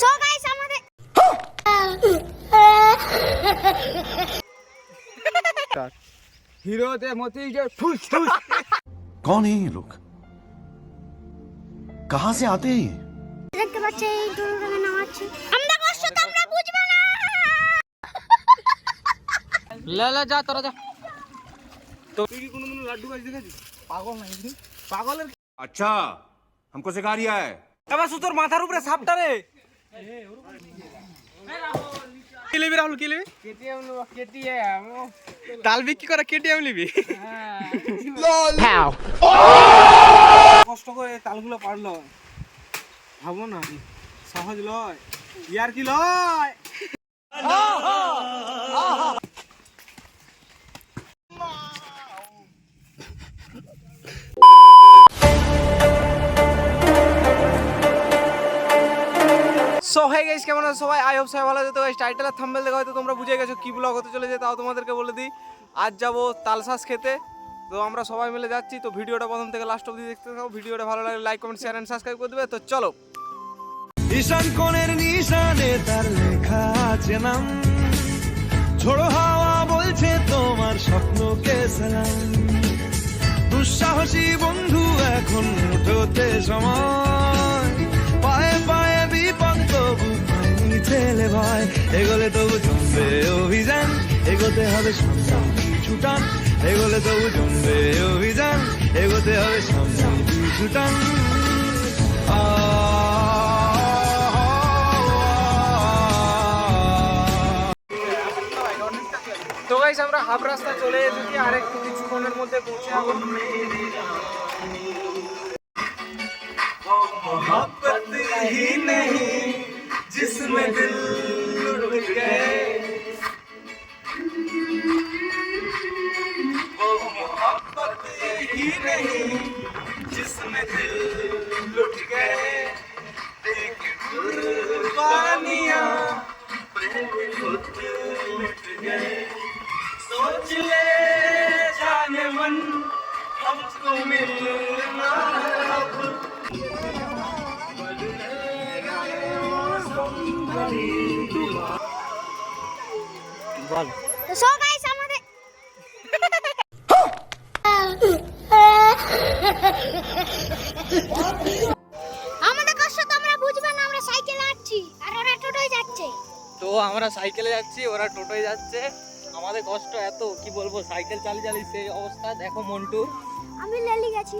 So guys আমাদের হিরোতে মতি যে ফুস ফুস कौन है ये लोग कहां से आते हैं ये দেখতে পাচ্ছি এই দুর্গাকে নামাচ্ছি আমরা কষ্ট তোমরা বুঝবে না লে লে যা তোরা যা তো তুই কি কোনোদিন লাড্ডু গাছ দেখেছিস পাগল নাকি পাগলের अच्छा हमको सिखा रिया है এবার সুতোর মাথার উপরে সাপটা রে কি লিবি রাহুল কি লিবি কেটিএম কেটিএম তাল বিক্রি করে কেটিএম লিবি কষ্ট করে তালগুলো পারলো ভাবো না সহজ লয় ইয়ার কি লয় সো হে গাইস কেমন আছো সবাই? আই হোপ সবাই ভালো আছে। তো গাইস টাইটেল আর থাম্বনেল দেখে, হয়তো তোমরা বুঝে গেছো কি ব্লগ হতে চলেছে, তাও তোমাদেরকে বলে দিই। আজ যাব তালশাঁস খেতে। তো আমরা সবাই মিলে যাচ্ছি। তো ভিডিওটা প্রথম থেকে লাস্ট অবধি দেখতে থাকো। ভিডিওটা ভালো লাগলে like comment share and subscribe করে দেবে। তো চলো। ঈশান কোণের নিশানে তার লেখা আছে নাম। ঝোড়ো হাওয়া বলছে তোমার স্বপ্নকে সালাম। দুঃসাহসী বন্ধু এখন উঠোতে সময় ছেলে ভয় এগোলে তবু জমবে অভিযান এগোতে হবে সামনে ছুটান এগোলে তবু জমবে অভিযান এগোতে হবে সামনে ছুটান তো গাইস আমরা হাফ রাস্তা চলে এসেছি আর একটু কিছুক্ষণের মধ্যে পৌঁছে যাবো मोहब्बत ही नहीं Lincoln. বল তো সো গাইস আমাদের আমাদের কষ্ট তোমরা বুঝবে না আমরা সাইকেলে আসছি আর ওরা টোটোয় যাচ্ছে তো আমরা সাইকেলে যাচ্ছি ওরা টোটোয় যাচ্ছে আমাদের কষ্ট এত কি বলবো সাইকেল চালিয়ে চালিয়ে সেই অবস্থা দেখো মন্টু আমি লেলি গেছি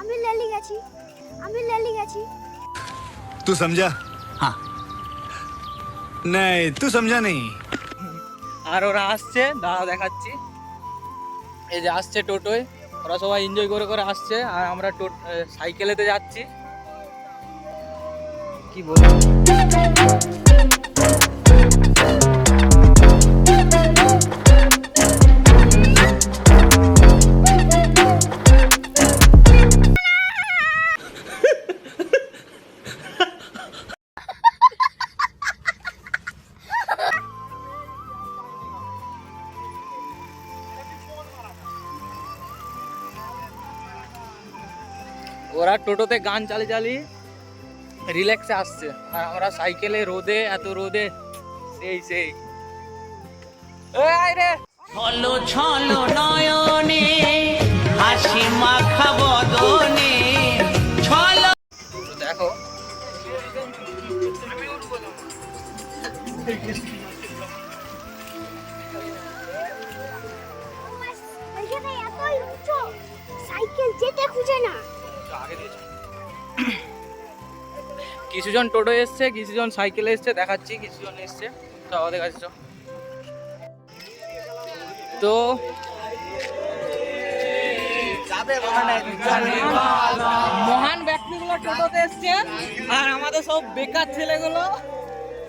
আমি লেলি গেছি আমি লেলি গেছি तू समझा हाँ नहीं तू समझा नहीं আর ওরা আসছে দাঁড়া দেখাচ্ছি। এই যে আসছে টোটোয়, ওরা সবাই এনজয় করে করে আসছে, আর আমরা সাইকেলেতে যাচ্ছি। কি বলব? ওরা টোটোতে গান চালিয়ে চালিয়ে রিল্যাক্সে আসছে। আর আমরা সাইকেলে রোদে এত রোদে সেই সেই। রে! ছলো ছলো নয়নে হাসি মাখা বদনে ছলো। দেখো সাইকেল যেতে খুঁজে না। কিছুজন টোটো এসছে, কিছুজন সাইকেলে এসছে, দেখাচ্ছি, কিছুজন এসছে। তো আমাদের কাছে তো মহান ব্যক্তিগুলো টোটোতে এসছে, আর আমাদের সব বেকার ছেলেগুলো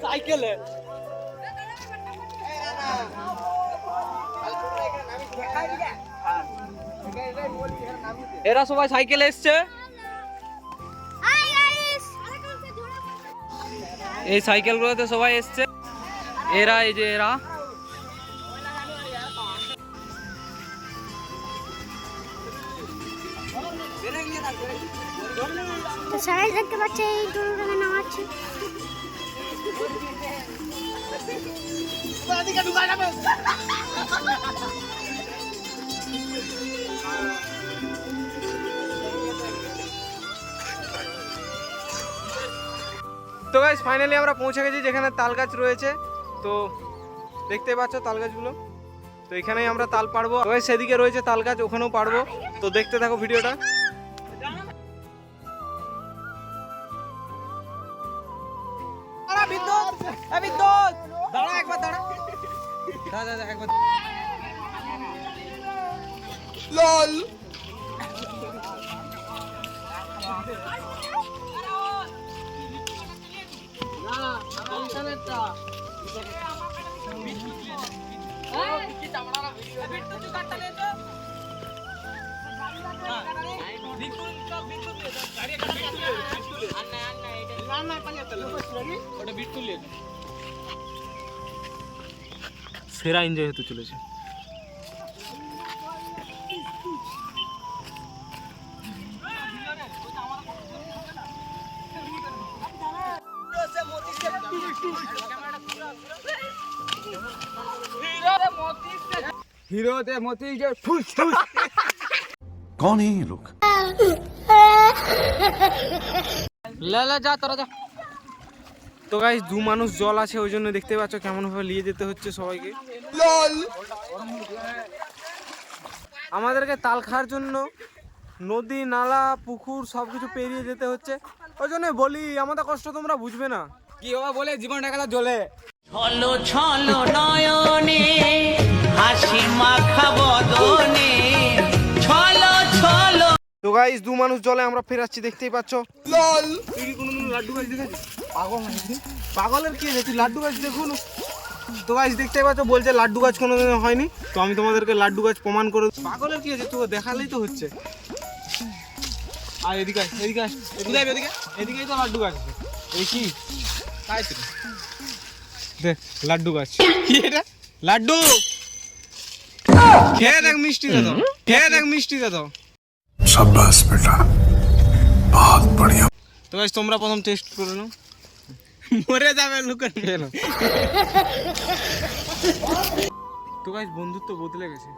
সাইকেলে। এরা সবাই সাইকেলে এসছে। হাই গাইস এই সাইকেলগুলোতে সবাই এসছে। এরা এই যে এরা। সবাই দেখতে পাচ্ছে এই গরুটাকে নামাচ্ছে। তো গাইজ ফাইনালি আমরা পৌঁছে গেছি যেখানে তাল গাছ রয়েছে। তো দেখতে পাচ্ছ তাল গাছগুলো? তো এখানেই আমরা তাল পারব গাইজ সেদিকে রয়েছে তাল গাছ ওখানেও পারব তো দেখতে থাকো ভিডিওটা। সেরা এনজয় হতে চলেছে। कौन है ये लोग তো গাইজ দু মানুষ জল আছে ওই জন্য দেখতে পাচ্ছ কেমন ভাবে নিয়ে যেতে হচ্ছে সবাইকে আমাদেরকে তাল খাওয়ার জন্য নদী নালা পুকুর সব কিছু পেরিয়ে যেতে হচ্ছে ওই জন্য বলি আমাদের কষ্ট তোমরা বুঝবে না ছলো ছলো নয়নে তো গাইজ দু মানুষ জলে আমরা ফেরাচ্ছি দেখতেই পাচ্ছ। লল। তুই লাড্ডু গাছ দেখেছিস পাগল নাকি? পাগলের কি আছে তুই লাড্ডু গাছ দেখুন তো গাছ দেখতেই পাচ্ছ বলছে লাড্ডু গাছ কোনোদিন হয়নি। তো আমি তোমাদেরকে লাড্ডু গাছ প্রমাণ করে পাগলের কি আছে তুই দেখালেই তো হচ্ছে। আর এদিকে আয়, এদিকে এদিকে এদিকে এদিকেই তো লাড্ডু গাছ এই কি? খাইছি দেখ লাড্ডু গাছ। কি এটা? লাড্ডু! খেয়ে দেখ মিষ্টি দাও খেয়ে দেখ মিষ্টি দাও शाबाश बेटा बहुत बढ़िया তো গাইস তোমরা প্রথম টেস্ট করে নাও মরে যাবে লুকান কেন তো গাইস বন্ধুত্ব বদলে গেছে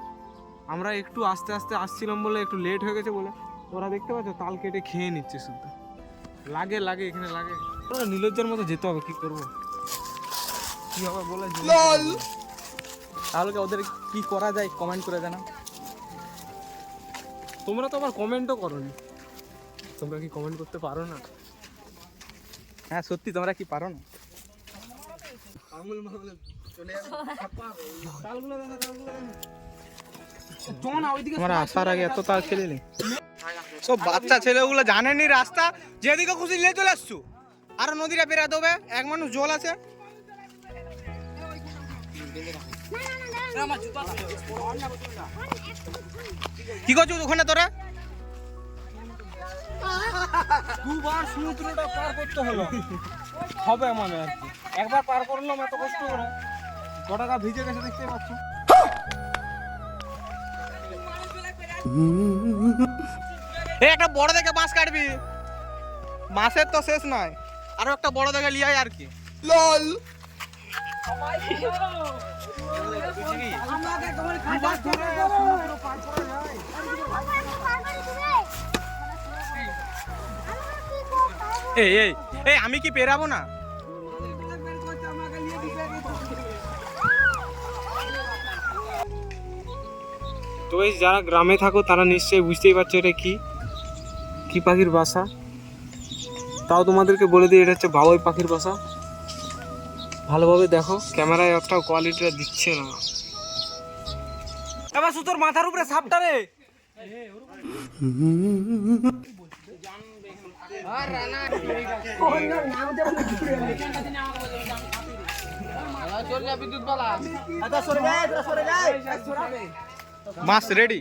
আমরা একটু আস্তে আস্তে আসছিলাম বলে একটু লেট হয়ে গেছে বলে ওরা দেখতে পাচ্ছ তাল কেটে খেয়ে নিচ্ছে শুধু লাগে লাগে এখানে লাগে ওরা নীলজ্জের মতো যেতে হবে কি করবো কি হবে বলে তাহলে ওদের কি করা যায় কমেন্ট করে জানা তোমরা তো আবার কমেন্টও করোনি তোমরা কি কমেন্ট করতে পারো না হ্যাঁ সত্যি তোমরা কি পারো না তোমার আসার আগে এত তাল খেলে নে সব বাচ্চা ছেলেগুলো জানেনি রাস্তা যেদিকে খুশি নিয়ে চলে আসছো আরও নদীটা বেরাতে হবে এক মানুষ জল আছে কি করছ ওখানে তোরা? দুবার সমুদ্রটা পার করতে হলো। হবে মানে আর কি একবার পার করলাম এত কষ্ট করে। গোটাকা ভিজে গেছে দেখতে পাচ্ছ। এই একটা বড় দেখে বাঁশ কাটবি। বাঁশের তো শেষ নাই আরও একটা বড় দেখে লিয়াই আর কি। লল। এই এই এই, আমি কি পেরাবো না? তো এই যারা গ্রামে থাকো, তারা নিশ্চয়ই বুঝতেই পারছ এটা কি? কি পাখির বাসা? তাও তোমাদেরকে বলে দিই, এটা হচ্ছে বাবুই পাখির বাসা। ভালোভাবে দেখো। ক্যামেরায় অতটা কোয়ালিটিটা দিচ্ছে না। এবার সুতোর মাথার উপরে সাপটা রে। মাছ রেডি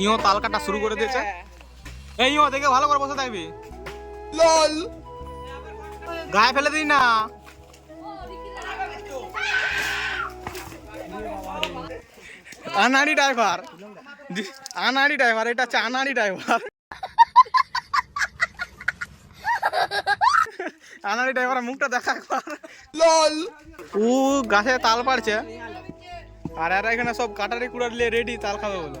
ইও তাল কাটা শুরু করে দিয়েছে। এই ইও দেখে ভালো করে বসে থাকবি। লল। গায়ে ফেলে দিই না। আনাড়ি ড্রাইভার। আনাড়ি ড্রাইভার এটা হচ্ছে আনাড়ি ড্রাইভার। আনাড়ি ড্রাইভারের মুখটা দেখা একবার লল। ও গাছে তাল পাড়ছে। আর এরা এখানে সব কাটারি কুড়ার নিয়ে রেডি তাল খাবে বলে।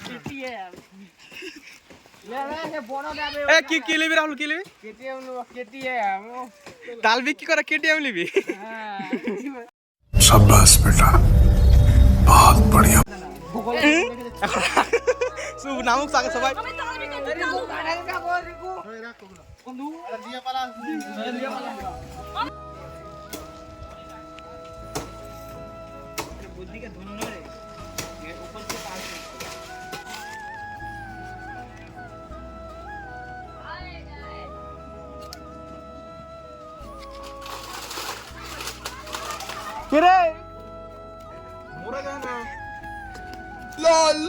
কি কি লিবি রাহুল কি লিবি কেটিএম নিব কেটিএম। তাল বিক্রি করে হ্যাঁ। বহুত বড়িয়া। শুভ নামক সাগে বুদ্ধিকে ধুনো কিরে লাল।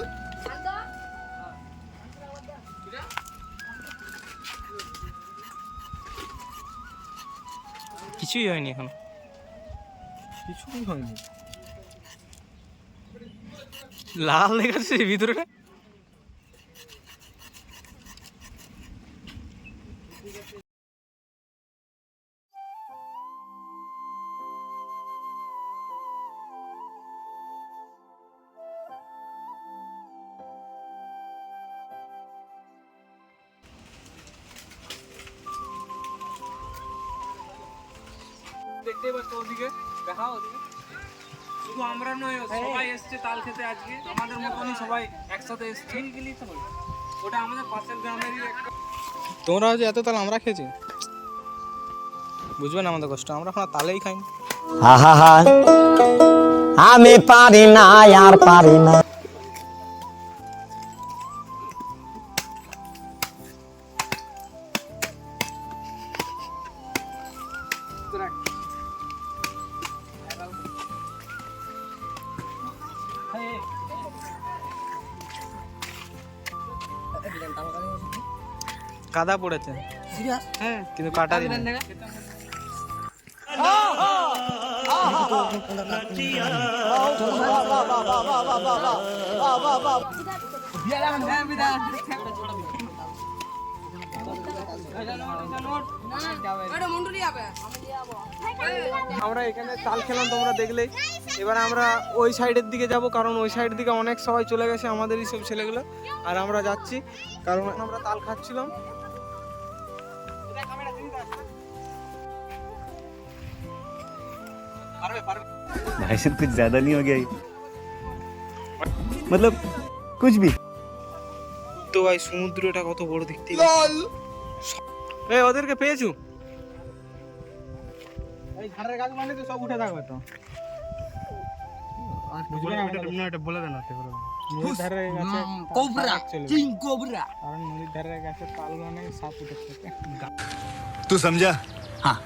কিছুই হয়নি এখন। কিছুই হয়নি। লাল লেগেছে ভিতরে? আজকে আমাদের মতনই সবাই একসাথে এসছে ওটা আমাদের পাশের গ্রামেরই তোমরা যে এত তাল আমরা খেয়েছি। বুঝবে না আমাদের কষ্ট আমরা এখন তালেই হা আহা। আমি পারি না আর পারি না। কাদা পড়েছে। হ্যাঁ কিন্তু কাটারি নেই। আমরা এখানে চাল খেলাম তোমরা দেখলেই এবার আমরা ওই সাইডের দিকে যাব কারণ ওই সাইড দিকে অনেক সবাই চলে গেছে আমাদেরই সব ছেলেগুলো আর আমরা যাচ্ছি কারণ আমরা তাল খাচ্ছিলাম भाई साहब कुछ ज्यादा नहीं हो गया ये? मतलब कुछ भी তো ভাই সমুদ্রটা কত বড় দেখতে এই ওদেরকে পেয়েছু এই ধারের গাছ মানে তো সব উঠে থাকবে তো বুঝবে না ওটা এটা বলে দেন ওটা নদীর ধারে গাছে কোবরা কিং কোবরা কারণ নদীর ধারে গাছে তাল মানে সাপ উঠে থাকে तू समझा हाँ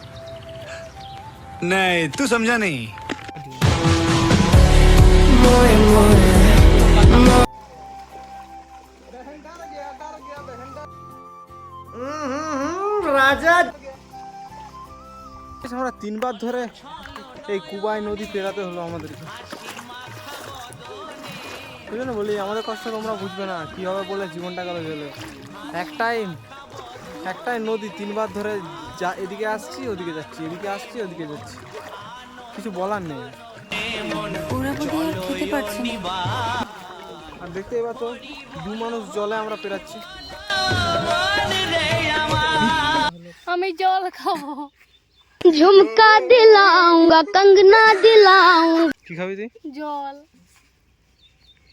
नहीं तू समझा नहीं আমরা তিনবার ধরে এই কুবাই নদী পেরাতে হলো আমাদেরকে ওই জন্য বলি আমাদের কষ্ট তোমরা বুঝবে না কী হবে বলে জীবনটা গেল গেলে একটাই একটাই নদী তিনবার ধরে যা এদিকে আসছি ওদিকে যাচ্ছি এদিকে আসছি ওদিকে যাচ্ছি। কিছু বলার নেই। আর দেখতে এবার তো দু মানুষ জলে আমরা পেরাচ্ছি। আমি জল খাব। ঝুমকা দিলাউঙ্গা কঙ্গনা দিলাউঙ্গা কি খাবি তুই? জল।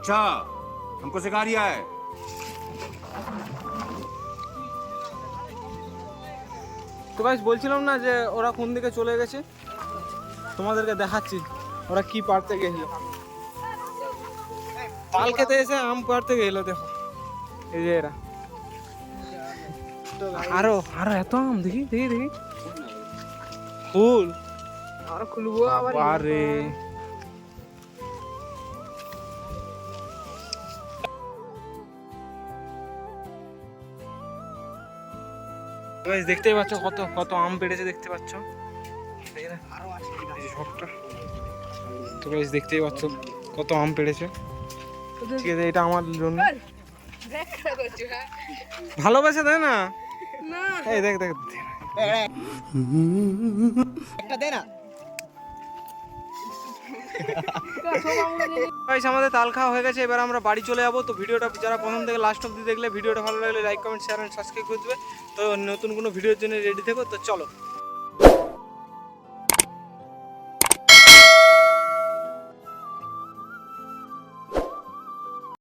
अच्छा हमको सिखा रिया है তো গাইস বলছিলাম না যে ওরা কোন দিকে চলে গেছে তোমাদেরকে দেখাচ্ছি ওরা কি পারতে গেছিল তাল খেতে এসে আম পারতে গেছিল দেখো এই যে এরা আরো আরো এত আম দেখি দেখি দেখি ফুল আর খুলবো আরে গাইস দেখতেই পাচ্ছ কত কত আম পেড়েছে দেখতে পাচ্ছ? সবটা। তো গাইস দেখতেই পাচ্ছ কত আম পেড়েছে ঠিক আছে এটা আমার জন্য। ভালোবাসে তাই না? এই দেখ দেখ গাইস আমাদের তাল খাওয়া হয়ে গেছে, এবার আমরা বাড়ি চলে যাব। তো ভিডিওটা যারা প্রথম থেকে লাস্ট অব্দি দেখলে, ভিডিওটা ভালো লাগলে like comment share and subscribe করে দেবে। তো নতুন কোনো ভিডিওর জন্য রেডি থেকো, তো চলো।